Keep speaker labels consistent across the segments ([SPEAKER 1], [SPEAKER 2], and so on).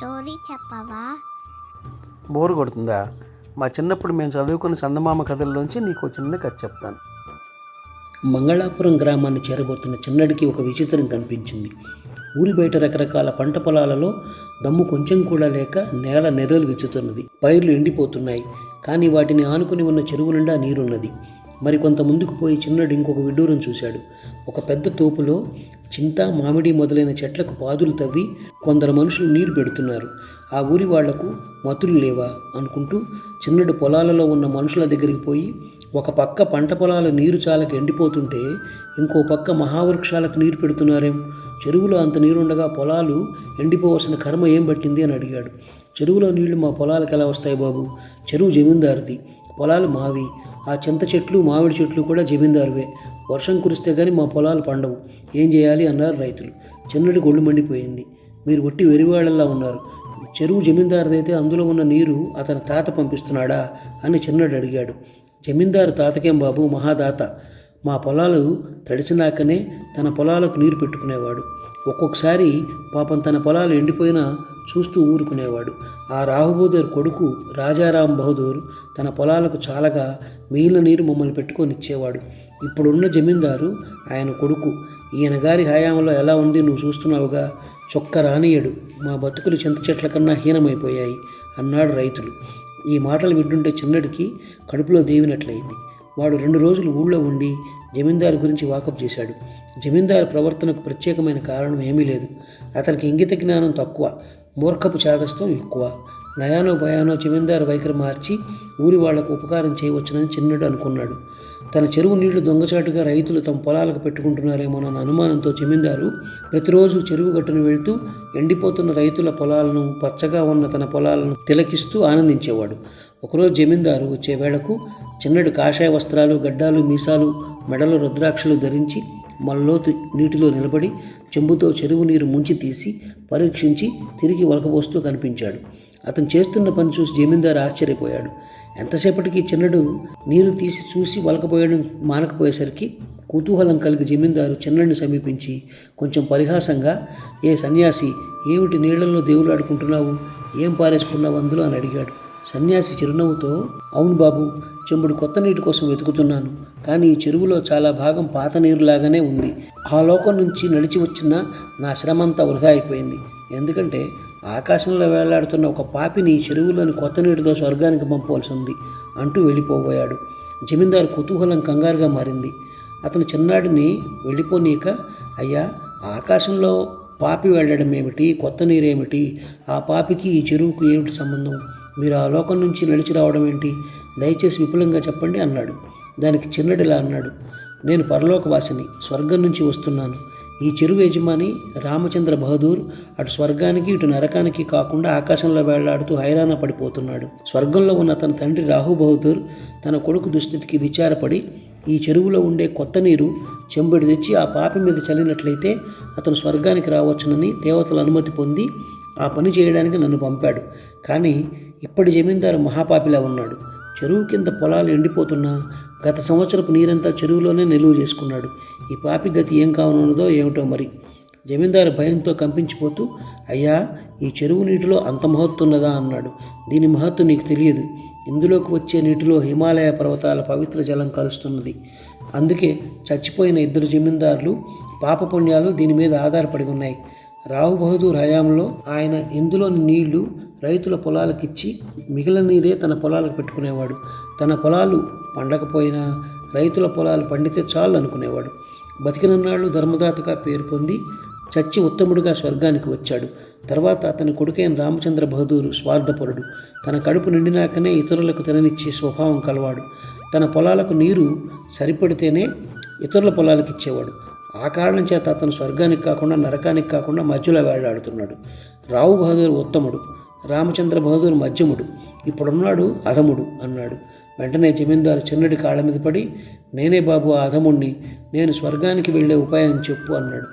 [SPEAKER 1] Story చెప్పవా?
[SPEAKER 2] Bore కొడుతుందా? మా చిన్నప్పుడు మేము చదువుకున్న చందమామ కథల్లోంచి నీకు చిన్న కథ చెప్తాను.
[SPEAKER 3] మంగళాపురం గ్రామాన్ని చేరబోతున్న చిన్నడికి ఒక విచిత్రం కనిపించింది. ఊరి బయట రకరకాల పంట పొలాలలో దమ్ము కొంచెం కూడా లేక నేల నెర్రలు విచ్చుతున్నది. పైర్లు ఎండిపోతున్నాయి. కానీ వాటిని ఆనుకుని ఉన్న చెరువు నిండా నీరున్నది. మరి కొంత ముందుకు పోయి చిన్నడు ఇంకొక విడ్డూరం చూశాడు. ఒక పెద్ద తోపులో చింత మామిడి మొదలైన చెట్లకు పాదులు తవ్వి కొందరు మనుషులు నీరు పెడుతున్నారు. ఆ ఊరి వాళ్ళకు మతులు లేవా అనుకుంటూ చిన్నడు పొలాలలో ఉన్న మనుషుల దగ్గరికి పోయి ఒక పక్క పంట పొలాల నీరు చాలక ఎండిపోతుంటే ఇంకో పక్క మహావృక్షాలకు నీరు పెడుతున్నారేం? చెరువులో అంత నీరుండగా పొలాలు ఎండిపోవలసిన కర్మ ఏం పట్టింది అని అడిగాడు. చెరువులో నీళ్ళు మా పొలాలకు ఎలా వస్తాయి బాబు? చెరువు జమీందారుది. పొలాలు మావి. ఆ చింత చెట్లు మామిడి చెట్లు కూడా జమీందారువే. వర్షం కురిస్తే కానీ మా పొలాలు పండవు. ఏం చేయాలి? అన్నారు రైతులు. చిన్నటి గొళ్ళు మండిపోయింది. మీరు ఒట్టి వెరివాళ్ళల్లా ఉన్నారు. చెరువు జమీందారుదైతే అందులో ఉన్న నీరు అతని తాత పంపిస్తున్నాడా? అని చిన్నడు అడిగాడు. జమీందారు తాతకేం బాబు? మహాదాత. మా పొలాలు తడిసినాకనే తన పొలాలకు నీరు పెట్టుకునేవాడు. ఒక్కొక్కసారి పాపం తన పొలాలు ఎండిపోయినా చూస్తూ ఊరుకునేవాడు. ఆ రాహుబోదర్ కొడుకు రాజారాం బహదూర్ తన పొలాలకు చాలగా మిగిలిన నీరు మమ్మల్ని పెట్టుకొని ఇచ్చేవాడు. ఇప్పుడున్న జమీందారు ఆయన కొడుకు. ఈయన గారి హయాంలో ఎలా ఉంది నువ్వు చూస్తున్నావుగా? చొక్క రానియడు మా బతుకులు చింత చెట్ల కన్నా హీనమైపోయాయి అన్నాడు రైతులు. ఈ మాటలు వింటుంటే చిన్నడికి కడుపులో దేవినట్లయింది. వాడు రెండు రోజులు ఊళ్ళో ఉండి జమీందారు గురించి వాకప్ చేశాడు. జమీందారు ప్రవర్తనకు ప్రత్యేకమైన కారణం ఏమీ లేదు. అతనికి ఇంగిత జ్ఞానం తక్కువ మూర్ఖపు చాదస్తం ఎక్కువ. నయానో భయానో జమీందారు వైఖరి మార్చి ఊరి వాళ్ళకు ఉపకారం చేయవచ్చునని చిన్నడు అనుకున్నాడు. తన చెరువు నీళ్ళు దొంగచాటుగా రైతులు తమ పొలాలకు పెట్టుకుంటున్నారేమోనన్న అనుమానంతో జమీందారు ప్రతిరోజు చెరువు గట్టును వెళ్తూ ఎండిపోతున్న రైతుల పొలాలను పచ్చగా ఉన్న తన పొలాలను తిలకిస్తూ ఆనందించేవాడు. ఒకరోజు జమీందారు వచ్చే వేళకు చిన్నడు కాషాయ వస్త్రాలు గడ్డాలు మీసాలు మెడలు రుద్రాక్షలు ధరించి మల్లోతు నీటిలో నిలబడి చెంబుతో చెరువు నీరు ముంచి తీసి పరీక్షించి తిరిగి ఒలకబోస్తూ కనిపించాడు. అతను చేస్తున్న పని చూసి జమీందారు ఆశ్చర్యపోయాడు. ఎంతసేపటికి చిన్నడు నీరు తీసి చూసి వలకపోయడం మానకపోయేసరికి కుతూహలం కలిగి జమీందారు చిన్నడిని సమీపించి కొంచెం పరిహాసంగా ఏ సన్యాసి ఏమిటి నీళ్ళలో దేవుళ్ళు ఆడుకుంటున్నావు? ఏం పారేసుకున్నావు అందులో? అని అడిగాడు. సన్యాసి చిరునవ్వుతో అవును బాబు చెంబుడు కొత్త నీటి కోసం వెతుకుతున్నాను కానీ ఈ చెరువులో చాలా భాగం పాత నీరులాగానే ఉంది. ఆ లోకం నుంచి నడిచి వచ్చిన నా శ్రమంతా వృధా అయిపోయింది. ఎందుకంటే ఆకాశంలో వేలాడుతున్న ఒక పాపిని చెరువులోని కొత్త నీటితో స్వర్గానికి పంపవలసి ఉంది అంటూ వెళ్ళిపోబోయాడు. జమీందారు కుతూహలం కంగారుగా మారింది. అతను చిన్నాడిని వెళ్ళిపోనీక అయ్యా ఆకాశంలో పాపి వెళ్ళడం ఏమిటి కొత్త నీరేమిటి? ఆ పాపికి ఈ చెరువుకు ఏమిటి సంబంధం? మీరు ఆ లోకం నుంచి నడిచి రావడం ఏంటి? దయచేసి విపులంగా చెప్పండి అన్నాడు. దానికి చిన్నడిలా అన్నాడు. నేను పరలోకవాసిని స్వర్గం నుంచి వస్తున్నాను. ఈ చెరువు యజమాని రామచంద్ర బహదూర్ అటు స్వర్గానికి ఇటు నరకానికి కాకుండా ఆకాశంలో వేళ్ళాడుతూ హైరాణ పడిపోతున్నాడు. స్వర్గంలో ఉన్న తన తండ్రి రాహు బహదూర్ తన కొడుకు దుస్థితికి విచారపడి ఈ చెరువులో ఉండే కొత్త నీరు చెంబడి తెచ్చి ఆ పాపి మీద చల్లినట్లయితే అతను స్వర్గానికి రావచ్చునని దేవతల అనుమతి పొంది ఆ పని చేయడానికి నన్ను పంపాడు. కానీ ఇప్పటి జమీందారు మహాపాపిలా ఉన్నాడు. చెరువు కింద పొలాలు ఎండిపోతున్నా గత సంవత్సరపు నీరంతా చెరువులోనే నిలువ చేసుకున్నాడు. ఈ పాపి గతి ఏం కావనున్నదో ఏమిటో మరి. జమీందారు భయంతో కంపించిపోతూ అయ్యా ఈ చెరువు నీటిలో అంత మహత్తున్నదా అన్నాడు. దీని మహత్తు నీకు తెలియదు. ఇందులోకి వచ్చే నీటిలో హిమాలయ పర్వతాల పవిత్ర జలం కలుస్తున్నది. అందుకే చచ్చిపోయిన ఇద్దరు జమీందారులు పాపపుణ్యాలు దీని మీద ఆధారపడి ఉన్నాయి. రావు బహదూర్ హయాంలో ఆయన ఇందులోని నీళ్ళు రైతుల పొలాలకిచ్చి మిగిలిన నీరే తన పొలాలకు పెట్టుకునేవాడు. తన పొలాలు పండకపోయినా రైతుల పొలాలు పండితే చాలు అనుకునేవాడు. బతికినన్నాళ్ళు ధర్మదాతగా పేరు పొంది చచ్చి ఉత్తముడిగా స్వర్గానికి వచ్చాడు. తర్వాత అతని కొడుకైన రామచంద్ర బహదూర్ స్వార్థపరుడు. తన కడుపు నిండినాకనే ఇతరులకు తిననిచ్చే స్వభావం కలవాడు. తన పొలాలకు నీరు సరిపడితేనే ఇతరుల పొలాలకు ఇచ్చేవాడు ఆ కారణం చేత అతను స్వర్గానికి కాకుండా నరకానికి కాకుండా మధ్యలో వేళ్ళాడుతున్నాడు. రావు బహదూర్ ఉత్తముడు రామచంద్ర బహదూర్ మధ్యముడు ఇప్పుడున్నాడు అధముడు అన్నాడు. వెంటనే జమీందారు చిన్నటి కాళ్ళ మీద పడి నేనే బాబు ఆ అధముణ్ణి నేను స్వర్గానికి వెళ్ళే ఉపాయం చెప్పు అన్నాడు.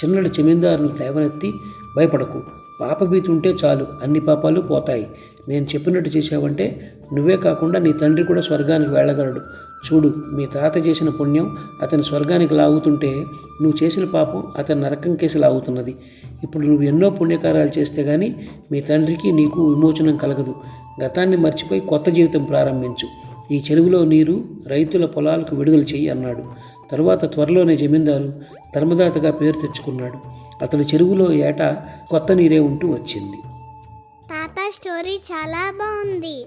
[SPEAKER 3] చిన్నడి జమీందారుని లేవనెత్తి భయపడకు పాపభీతి ఉంటే చాలు అన్ని పాపాలు పోతాయి. నేను చెప్పినట్టు చేసావంటే నువ్వే కాకుండా నీ తండ్రి కూడా స్వర్గానికి వెళ్ళగలడు. చూడు మీ తాత చేసిన పుణ్యం అతని స్వర్గానికి లాగుతుంటే నువ్వు చేసిన పాపం అతని నరకం కేసు లాగుతున్నది. ఇప్పుడు నువ్వు ఎన్నో పుణ్యకార్యాలు చేస్తే కానీ మీ తండ్రికి నీకు విమోచనం కలగదు. గతాన్ని మర్చిపోయి కొత్త జీవితం ప్రారంభించు. ఈ చెరువులో నీరు రైతుల పొలాలకు విడుదల చెయ్యి అన్నాడు. తరువాత త్వరలోనే జమీందారు ధర్మదాతగా పేరు తెచ్చుకున్నాడు. అతడు చెరువులో ఏటా కొత్త నీరే ఉంటూ వచ్చింది.
[SPEAKER 1] తాత స్టోరీ చాలా బాగుంది.